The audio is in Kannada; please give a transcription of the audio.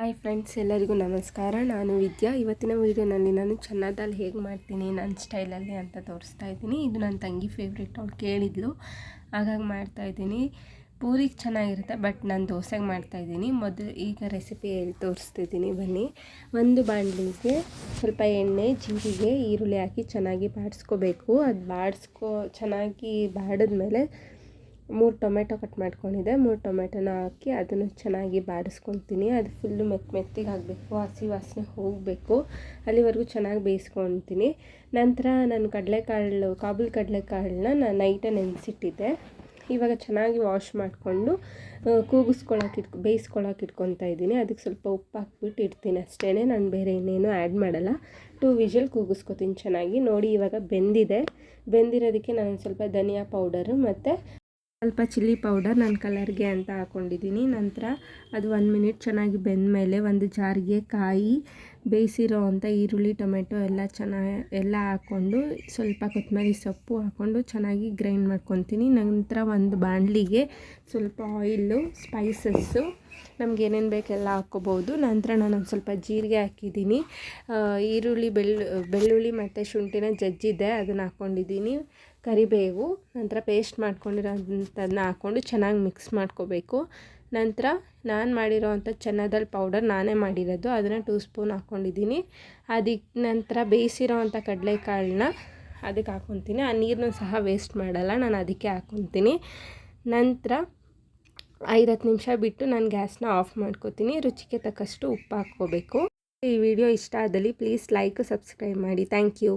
ಹಾಯ್ ಫ್ರೆಂಡ್ಸ್, ಎಲ್ಲರಿಗೂ ನಮಸ್ಕಾರ. ನಾನು ವಿದ್ಯಾ. ಇವತ್ತಿನ ವೀಡಿಯೋನಲ್ಲಿ ನಾನು ಚೆನ್ನದಲ್ಲಿ ಹೇಗೆ ಮಾಡ್ತೀನಿ, ನನ್ನ ಸ್ಟೈಲಲ್ಲಿ ಅಂತ ತೋರಿಸ್ತಾ ಇದ್ದೀನಿ. ಇದು ನನ್ನ ತಂಗಿ ಫೇವ್ರೇಟ್ ಅವ್ಳು ಕೇಳಿದ್ಲು. ಹಾಗಾಗಿ ಮಾಡ್ತಾಯಿದ್ದೀನಿ ಪೂರಿಗೆ ಚೆನ್ನಾಗಿರುತ್ತೆ ಬಟ್ ನಾನು ದೋಸೆಗೆ ಮಾಡ್ತಾಯಿದ್ದೀನಿ ಮೊದಲು ಈಗ ರೆಸಿಪಿ ಹೇಳಿ ತೋರಿಸ್ತಿದ್ದೀನಿ. ಬನ್ನಿ. ಒಂದು ಬಾಂಡ್ಲಿಗೆ ಸ್ವಲ್ಪ ಎಣ್ಣೆ, ಜೀರಿಗೆ, ಈರುಳ್ಳಿ ಹಾಕಿ ಚೆನ್ನಾಗಿ ಬಾಡಿಸ್ಕೋಬೇಕು. ಅದು ಬಾಡಿಸ್ಕೋ, ಚೆನ್ನಾಗಿ ಬಾಡಿದ್ಮೇಲೆ ಮೂರು ಟೊಮೆಟೊ ಕಟ್ ಮಾಡ್ಕೊಂಡಿದ್ದೆ. ಮೂರು ಟೊಮೆಟೊನ ಹಾಕಿ ಅದನ್ನು ಚೆನ್ನಾಗಿ ಬಾಡಿಸ್ಕೊತೀನಿ ಅದು ಫುಲ್ಲು ಮೆತ್ತ ಮೆತ್ತಿಗೆ ಆಗಬೇಕು. ಹಸಿ ವಾಸನೆ ಹೋಗಬೇಕು. ಅಲ್ಲಿವರೆಗೂ ಚೆನ್ನಾಗಿ ಬೇಯಿಸ್ಕೊತೀನಿ ನಂತರ ನಾನು ಕಡಲೆಕಾಳು, ಕಾಬೂಲ್ ಕಡಲೆಕಾಳನ್ನ ನಾನು ನೈಟೇ ನೆನೆಸಿಟ್ಟಿದ್ದೆ. ಇವಾಗ ಚೆನ್ನಾಗಿ ವಾಶ್ ಮಾಡಿಕೊಂಡು ಕೂಗಿಸ್ಕೊಳಕ್ಕೆ ಇಟ್ಕೊ ಬೇಯಿಸ್ಕೊಳಕ್ಕೆ ಇಟ್ಕೊತಾ ಇದ್ದೀನಿ. ಅದಕ್ಕೆ ಸ್ವಲ್ಪ ಉಪ್ಪು ಹಾಕ್ಬಿಟ್ಟು ಇಡ್ತೀನಿ ಅಷ್ಟೇ ನಾನು ಬೇರೆ ಇನ್ನೇನು ಆ್ಯಡ್ ಮಾಡಲ್ಲ. ಟೂ ವಿಷಲ್ ಕೂಗಿಸ್ಕೊತೀನಿ ಚೆನ್ನಾಗಿ. ನೋಡಿ ಇವಾಗ ಬೆಂದಿದೆ. ಬೆಂದಿರೋದಕ್ಕೆ ನಾನು ಸ್ವಲ್ಪ ಧನಿಯಾ ಪೌಡರು ಮತ್ತು ಸ್ವಲ್ಪ ಚಿಲ್ಲಿ ಪೌಡರ್ ನನ್ನ ಕಲರ್ಗೆ ಅಂತ ಹಾಕ್ಕೊಂಡಿದ್ದೀನಿ ನಂತರ ಅದು ಒಂದು ಮಿನಿಟ್ ಚೆನ್ನಾಗಿ ಬೆಂದ ಮೇಲೆ ಒಂದು ಜಾರಿಗೆ ಕಾಯಿ ಬೇಯಿಸಿರೋ ಅಂಥ ಈರುಳ್ಳಿ, ಟೊಮೆಟೊ ಎಲ್ಲ ಚೆನ್ನಾಗಿ ಎಲ್ಲ ಹಾಕ್ಕೊಂಡು ಸ್ವಲ್ಪ ಕೊತ್ತಂಬರಿ ಸೊಪ್ಪು ಹಾಕ್ಕೊಂಡು ಚೆನ್ನಾಗಿ ಗ್ರೈಂಡ್ ಮಾಡ್ಕೊತೀನಿ. ನಂತರ ಒಂದು ಬಾಣಲಿಗೆ ಸ್ವಲ್ಪ ಆಯಿಲ್ಲು ಸ್ಪೈಸಸ್ಸು, ನಮ್ಗೆ ಏನೇನು ಬೇಕೆಲ್ಲ ಹಾಕ್ಕೋಬೋದು. ನಂತರ ನಾನೊಂದು ಸ್ವಲ್ಪ ಜೀರಿಗೆ ಹಾಕಿದ್ದೀನಿ. ಈರುಳ್ಳಿ, ಬೆಳ್ಳು, ಬೆಳ್ಳುಳ್ಳಿ ಮತ್ತು ಶುಂಠಿನ ಜಜ್ಜಿದೆ, ಅದನ್ನು ಹಾಕ್ಕೊಂಡಿದ್ದೀನಿ. ಕರಿಬೇವು, ನಂತರ ಪೇಸ್ಟ್ ಮಾಡ್ಕೊಂಡಿರೋಂಥದ್ದನ್ನ ಹಾಕ್ಕೊಂಡು ಚೆನ್ನಾಗಿ ಮಿಕ್ಸ್ ಮಾಡ್ಕೋಬೇಕು. ನಂತರ ನಾನು ಮಾಡಿರೋ ಅಂಥ ಪೌಡರ್ ನಾನೇ ಮಾಡಿರೋದು. ಅದನ್ನು ಟೂ ಸ್ಪೂನ್ ಹಾಕ್ಕೊಂಡಿದ್ದೀನಿ. ಅದಕ್ಕೆ ನಂತರ ಬೇಯಿಸಿರೋ ಅಂಥ ಕಡಲೆಕಾಳನ್ನ ಅದಕ್ಕೆ ಹಾಕ್ಕೊತೀನಿ. ಆ ನೀರನ್ನು ಸಹ ವೇಸ್ಟ್ ಮಾಡಲ್ಲ, ನಾನು ಅದಕ್ಕೆ ಹಾಕ್ಕೊತೀನಿ. ನಂತರ ಐದು ಹತ್ತು ನಿಮಿಷ ಬಿಟ್ಟು ನಾನು ಗ್ಯಾಸ್ನ ಆಫ್ ಮಾಡ್ಕೋತೀನಿ. ರುಚಿಗೆ ತಕ್ಕಷ್ಟು ಉಪ್ಪು ಹಾಕ್ಕೋಬೇಕು. ಈ ವಿಡಿಯೋ ಇಷ್ಟ ಆದಲ್ಲಿ ಪ್ಲೀಸ್ ಲೈಕ್ ಸಬ್ಸ್ಕ್ರೈಬ್ ಮಾಡಿ. Thank you